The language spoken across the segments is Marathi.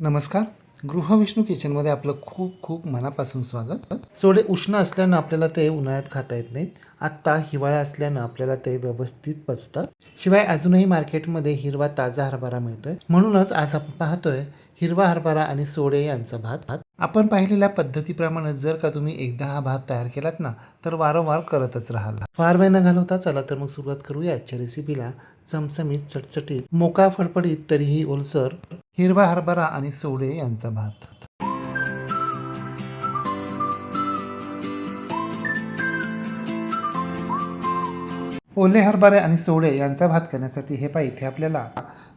नमस्कार. गृहविष्णू किचनमध्ये आपलं खूप खूप मनापासून स्वागत. सोडे उष्ण असल्यानं आपल्याला ते उन्हाळ्यात खाता येत नाहीत. आत्ता हिवाळा असल्यानं आपल्याला ते व्यवस्थित पचतात. शिवाय अजूनही मार्केटमध्ये हिरवा ताजा हरभरा मिळतोय. म्हणूनच आज आपण पाहतोय हिरवा हरभरा आणि सोडे यांचा भात. भात आपण पाहिलेल्या पद्धतीप्रमाणे जर का तुम्ही एकदा हा भात तयार केलात ना तर वारंवार करतच राहाल. फार वेळ न घालवता चला तर मग सुरुवात करूया आजच्या रेसिपीला चमचमीत चटचटीत मोका फडफडीत तरीही ओलसर. हिरवा हरभरा आणि सोडे यांचा भात. ओले हरभरे आणि सोडे यांचा भात करण्यासाठी हे पाय इथे आपल्याला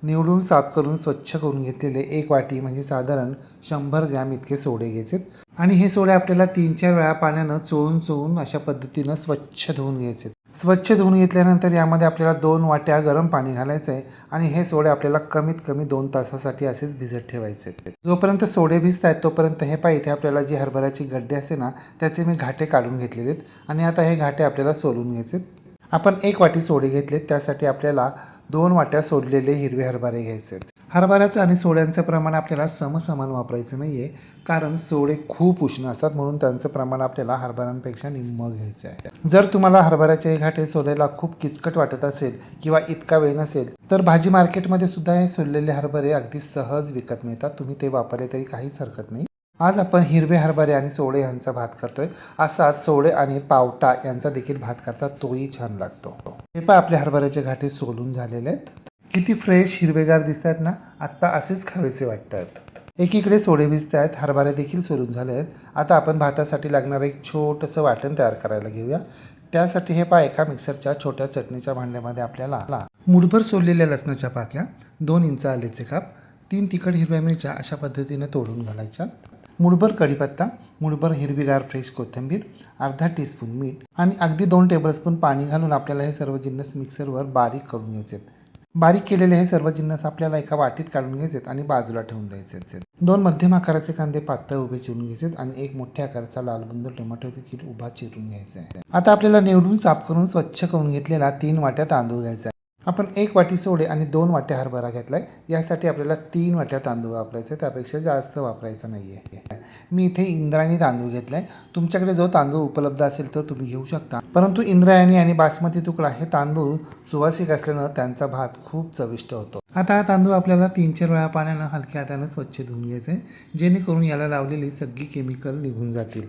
निवडून साफ करून स्वच्छ करून घेतलेले एक वाटी म्हणजे साधारण शंभर ग्रॅम इतके सोडे घ्यायचे आणि हे सोडे आपल्याला तीन चार वेळा पाण्यानं चोळून चोळून अशा पद्धतीनं स्वच्छ धुवून घ्यायचे स्वच्छ धुवून घेतल्यानंतर यामध्ये आपल्याला दोन वाट्या गरम पाणी घालायचं आहे आणि हे सोडे आपल्याला कमीत कमी दोन तासासाठी असेच भिजत ठेवायचे. जोपर्यंत सोडे भिजत आहेत तोपर्यंत हे पाहिजे आपल्याला जी हरभऱ्याची गड्डे असते ना त्याचे मी घाटे काढून घेतलेले आहेत आणि आता हे घाटे आपल्याला सोलून घ्यायचे आपण एक वाटी सोडे घेतलेत त्यासाठी आपल्याला दोन वाट्या सोडलेले हिरवे हरभरे घ्यायचे आहेत हरभऱ्याचं आणि सोड्यांचं प्रमाण आपल्याला समसमान वापरायचं नाही आहे कारण सोडे खूप उष्ण असतात म्हणून त्यांचं प्रमाण आपल्याला हरभऱ्यांपेक्षा निम्म घ्यायचं आहे. जर तुम्हाला हरभऱ्याचे घाटे सोलेला खूप किचकट वाटत असेल किंवा इतका वेळ नसेल तर भाजी मार्केटमध्ये सुद्धा हे सोललेले हरभरे अगदी सहज विकत मिळतात. तुम्ही ते वापरले तरी काहीच हरकत नाही. आज आपण हिरवे हरभरे आणि सोडे यांचा भात करतोय. असाच सोडे आणि पावटा यांचा देखील भात करता तोही छान लागतो. हे पण आपले हरभऱ्याचे घाटे सोलून झालेले आहेत. किती फ्रेश हिरवेगार दिसत आहेत ना आत्ता असेच खावेसे वाटतात. एकीकडे सोडे भिजत आहेत हरभरे देखील सोलून झाले आहेत आता आपण भातासाठी लागणारं एक छोटंसं वाटण तयार करायला घेऊया. त्यासाठी हे पा एका मिक्सरच्या छोट्या चटणीच्या भांड्यामध्ये आपल्याला मुठभर सोललेल्या लसणाच्या पाक्या दोन इंच आलेचे काप तीन तिखट हिरव्या मिरच्या अशा पद्धतीने तोडून घालायच्या. मुठभर कढीपत्ता मुठभर हिरवीगार फ्रेश कोथिंबीर अर्धा टीस्पून मीठ आणि अगदी दोन टेबलस्पून पाणी घालून आपल्याला हे सर्व जिन्नस मिक्सरवर बारीक करून घ्यायचे बारीक केलेले हे सर्व जिन्नस आपल्याला एका वाटीत काढून घ्यायचेत आणि बाजूला ठेवून द्यायचे दोन मध्यम आकाराचे कांदे पातळ उभे चिरून घ्यायचे आणि एक मोठ्या आकाराचा लालबंद टोमॅटो देखील उभा चिरून घ्यायचा आहे. आता आपल्याला निवडून साफ करून स्वच्छ करून घेतलेला तीन वाट्या तांदूळ घ्यायचा आहे. आपण एक वाटी सोडे आणि दोन वाट्या हरभरा घेतलाय. यासाठी आपल्याला तीन वाट्या तांदूळ वापरायचे. त्यापेक्षा जास्त वापरायचं नाही आहे मी इथे इंद्रायणी तांदूळ घेतला आहे तुमच्याकडे जो तांदूळ उपलब्ध असेल तो तुम्ही घेऊ शकता. परंतु इंद्रायणी आणि बासमती तुकडा हे तांदूळ सुवासिक असल्यानं त्यांचा भात खूप चविष्ट होतो. आता हा तांदूळ आपल्याला तीन चार वेळा पाण्यानं हलक्या हातानं स्वच्छ धुवून घ्यायचं आहे जेणेकरून याला लावलेली सगळी केमिकल निघून जातील.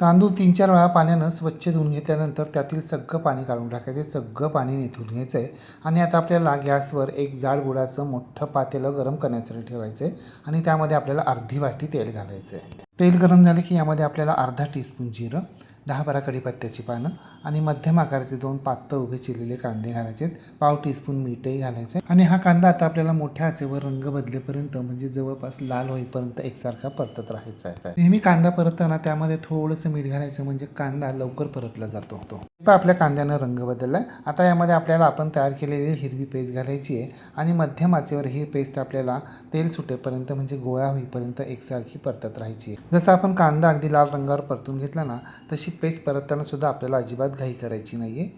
तांदूळ तीन चार वेळा पाण्यानं स्वच्छ धुवून घेतल्यानंतर त्यातील सगळं पाणी काढून टाकायचं. सगळं पाणी निथून घ्यायचं आहे आणि आता आपल्याला गॅसवर एक जाड गुडाचं मोठं पातेलं गरम करण्यासाठी ठेवायचं आहे आणि त्यामध्ये आपल्याला अर्धी वाटी तेल घालायचं आहे तेल गरम झालं की यामध्ये आपल्याला अर्धा टीस्पून जिरं दहा बारा कढीपत्त्याची पानं आणि मध्यम आकाराचे दोन पातळ उभे चिरलेले कांदे घालायचे पाव टीस्पून मीठही घालायचं आणि हा कांदा आता आपल्याला मोठ्या आचेवर रंग बदलेपर्यंत म्हणजे जवळपास लाल होईपर्यंत एकसारखा परतत राहायचा आहे. नेहमी कांदा परतताना त्यामध्ये थोडंसं मीठ घालायचं म्हणजे कांदा लवकर परतला जातो. तो पण आपल्या कांद्यानं रंग बदललाय. आता यामध्ये आपल्याला आपण तयार केलेली हिरवी पेस्ट घालायची आहे. आणि मध्यम आचेवर ही पेस्ट आपल्याला तेल सुटेपर्यंत म्हणजे गोळा होईपर्यंत एकसारखी परतत राहायची आहे. जसं आपण कांदा अगदी लाल रंगावर परतून घेतला ना तशी पेस्ट परतताना सुद्धा आपल्याला अजिबात घाई करायची नाही आहे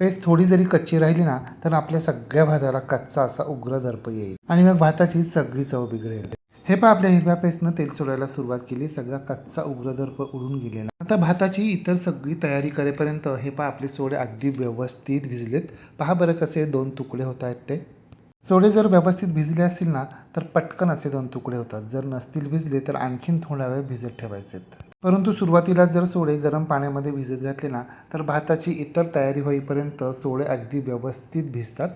पेस्ट थोडी जरी कच्ची राहिली ना तर आपल्या सगळ्या भाताला कच्चा असा उग्र दर्प येईल. आणि मग भाताची सगळी चव बिघडेल. हे पण आपल्या हिरव्या पेस्टनं तेल सोडायला सुरुवात केली. सगळा कच्चा उग्रदर्प उडून गेलेला. आता भाताची इतर सगळी तयारी करेपर्यंत हे पहा आपले सोडे अगदी व्यवस्थित भिजलेत. पहा बरं कसे दोन तुकडे होत आहेत ते. सोडे जर व्यवस्थित भिजले असतील ना तर पटकन असे दोन तुकडे होतात. जर नसतील भिजले तर आणखीन थोडा वेळ भिजत ठेवायचेत. परंतु सुरुवातीला जर सोडे गरम पाण्यामध्ये भिजत घातले ना तर भाताची इतर तयारी होईपर्यंत सोडे अगदी व्यवस्थित भिजतात.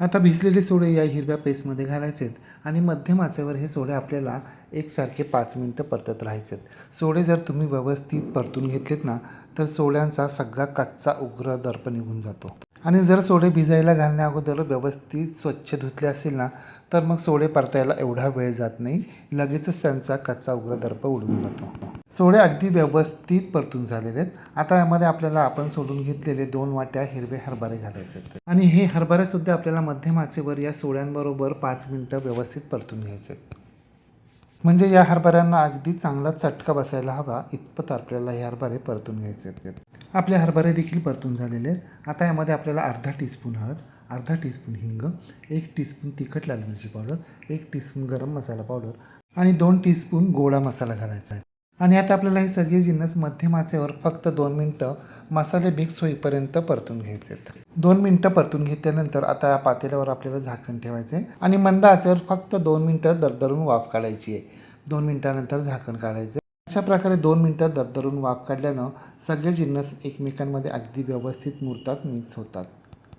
आता भिजलेले सोडे या हिरव्या पेस्टमध्ये घालायचे आहेत आणि मध्यम आचेवर हे सोडे आपल्याला एकसारखे पाच मिनटं परतत राहायचे आहेत सोडे जर तुम्ही व्यवस्थित परतून घेतलेत ना तर सोड्यांचा सगळा कच्चा उग्र दर्प निघून जातो. आणि जर सोडे भिजायला घालण्या अगोदर व्यवस्थित स्वच्छ धुतले असतील ना तर मग सोडे परतायला एवढा वेळ जात नाही. लगेचच त्यांचा कच्चा उग्र दर्प उडून जातो. सोडे अगदी व्यवस्थित परतून झालेले आहेत. आता यामध्ये आपल्याला आपण सोडून घेतलेले दोन वाट्या हिरवे हरभरे घालायचे आहेत. आणि हे हरभरेसुद्धा आपल्याला मध्यम आचेवर या सोड्यांबरोबर पाच मिनटं व्यवस्थित परतून घ्यायचे आहेत. म्हणजे या हरभऱ्यांना अगदी चांगला चटका बसायला हवा. इतपत आपल्याला हे हरभरे परतून घ्यायचे आहेत. आपले हरभरे देखील परतून झालेले आहेत. आता यामध्ये आपल्याला अर्धा टीस्पून हळद अर्धा टीस्पून हिंग एक टीस्पून तिखट लाल मिरची पावडर एक टीस्पून गरम मसाला पावडर आणि दोन टीस्पून गोडा मसाला घालायचा आहे. आणि आता आपल्याला हे सगळे जिन्नस मध्यम आचेवर फक्त दोन मिनटं मसाले मिक्स होईपर्यंत परतून घ्यायचे आहेत. दोन मिनटं परतून घेतल्यानंतर आता या पातेल्यावर आपल्याला झाकण ठेवायचं आहे. आणि मंद आचेवर फक्त दोन मिनटं दरदरून वाफ काढायची आहे. दोन मिनटानंतर झाकण काढायचं अशा प्रकारे दोन मिनटं दरदरून वाफ काढल्यानं सगळे जिन्नस एकमेकांमध्ये अगदी व्यवस्थित मुरतात मिक्स होतात.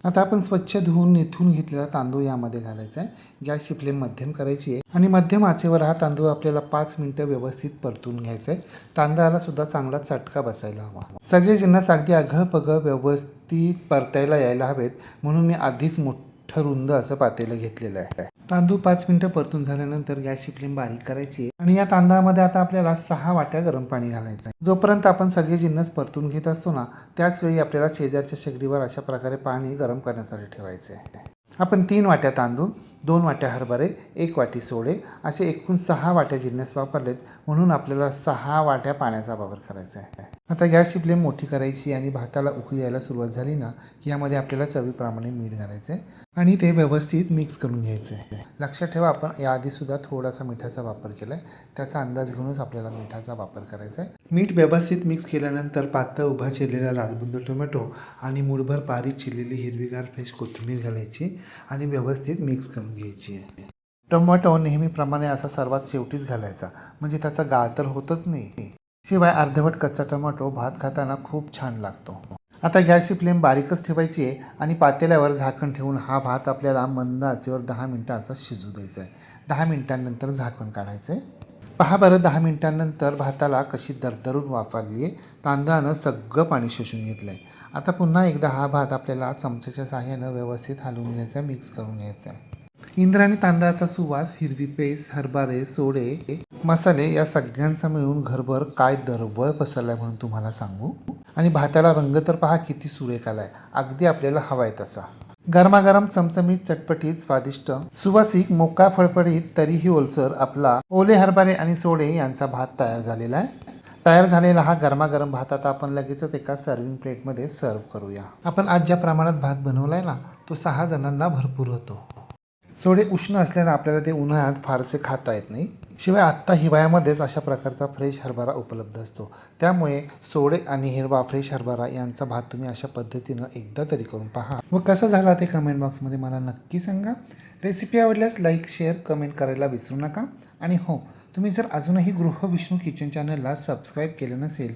आता आपण स्वच्छ धुवून निथून घेतलेला तांदूळ यामध्ये घालायचा आहे. गॅसची फ्लेम मध्यम करायची आहे आणि मध्यम आचेवर हा तांदूळ आपल्याला पाच मिनटं व्यवस्थित परतून घ्यायचा आहे. तांदळाला सुद्धा चांगला चटका बसायला हवा. सगळे जिन्नस अगदी अघ पग व्यवस्थित परतायला यायला हवेत म्हणून मी आधीच मोठं रुंद असं पातेलं घेतलेलं आहे. तांदूळ पाच मिनटं परतून झाल्यानंतर गॅसची फ्लेम बारीक करायची आणि या तांदळामध्ये आता आपल्याला सहा वाट्या गरम पाणी घालायचं आहे. जोपर्यंत आपण सगळे जिन्नस परतून घेत असतो ना त्याच वेळी आपल्याला शेजारच्या शेगडीवर अशा प्रकारे पाणी गरम करण्यासाठी ठेवायचे आहे. आपण तीन वाट्या तांदूळ दोन वाट्या हरभरे एक वाटी सोडे असे एकूण सहा वाट्या जिन्नस वापरलेत म्हणून आपल्याला सहा वाट्या पाण्याचा वापर करायचा आहे. आता गॅसची फ्लेम मोठी करायची आणि भाताला उकळी यायला सुरुवात झाली ना की यामध्ये आपल्याला चवीप्रमाणे मीठ घालायचं आहे आणि ते व्यवस्थित मिक्स करून घ्यायचं आहे लक्षात ठेवा आपण याआधीसुद्धा थोडासा मिठाचा वापर केला आहे त्याचा अंदाज घेऊनच आपल्याला मिठाचा वापर करायचा आहे मीठ व्यवस्थित मिक्स केल्यानंतर पातळ उभा चिरलेला लालबुंद टोमॅटो आणि मुठभर बारीक चिरलेली हिरवीगार फ्रेश कोथिंबीर घालायची आणि व्यवस्थित मिक्स करून घ्यायची. आहे टोमॅटो नेहमीप्रमाणे असा सर्वात शेवटीच घालायचा म्हणजे त्याचा गाळ तर होतच नाही. शिवाय अर्धवट कच्चा टोमॅटो भात खाताना खूप छान लागतो. आता गॅसची फ्लेम बारीकच ठेवायची आहे आणि पातेल्यावर झाकण ठेवून हा भात आपल्याला मंद आचेवर दहा मिनटं असा शिजू द्यायचा आहे. दहा मिनटांनंतर झाकण काढायचं आहे पहा बरं दहा मिनटांनंतर भाताला कशी दरदरून वापरली आहे तांदळानं सगळं पाणी शोषून घेतलं आहे आता पुन्हा एकदा हा भात आपल्याला चमच्याच्या साह्यानं व्यवस्थित हलवून घ्यायचा मिक्स करून घ्यायचा आहे. इंद्राणी तांदळाचा सुवास हिरवी पेस्ट हरभरे सोडे मसाले या सगळ्यांचा मिळून घरभर काय दरवळ पसरलाय म्हणून तुम्हाला सांगू? आणि भाताला रंग तर पहा किती सुरेख आलाय अगदी आपल्याला हवाय तसा. गरमागरम चमचमीत चटपटीत स्वादिष्ट सुवासिक मोका फळफळीत तरीही ओलसर आपला ओले हरभरे आणि सोडे यांचा भात तयार झालेला आहे. तयार झालेला हा गरमागरम भात आता आपण लगेचच एका सर्विंग प्लेटमध्ये सर्व करूया. आपण आज ज्या प्रमाणात भात बनवलाय ना तो सहा जणांना भरपूर होतो. सोडे उष्ण असल्यानं आपल्याला ते उन्हाळ्यात फारसे खाता येत नाही. शिवाय आत्ता हिवाळ्यामध्येच अशा प्रकारचा फ्रेश हरभरा उपलब्ध असतो. त्यामुळे सोडे आणि हिरवा फ्रेश हरभरा यांचा भात तुम्ही अशा पद्धतीनं एकदा तरी करून पहा. व कसा झाला ते कमेंट बॉक्समध्ये मला नक्की सांगा. रेसिपी आवडल्यास लाईक शेअर कमेंट करायला विसरू नका. आणि हो तुम्ही जर अजूनही गृह विष्णू किचन चॅनलला सबस्क्राईब केलं नसेल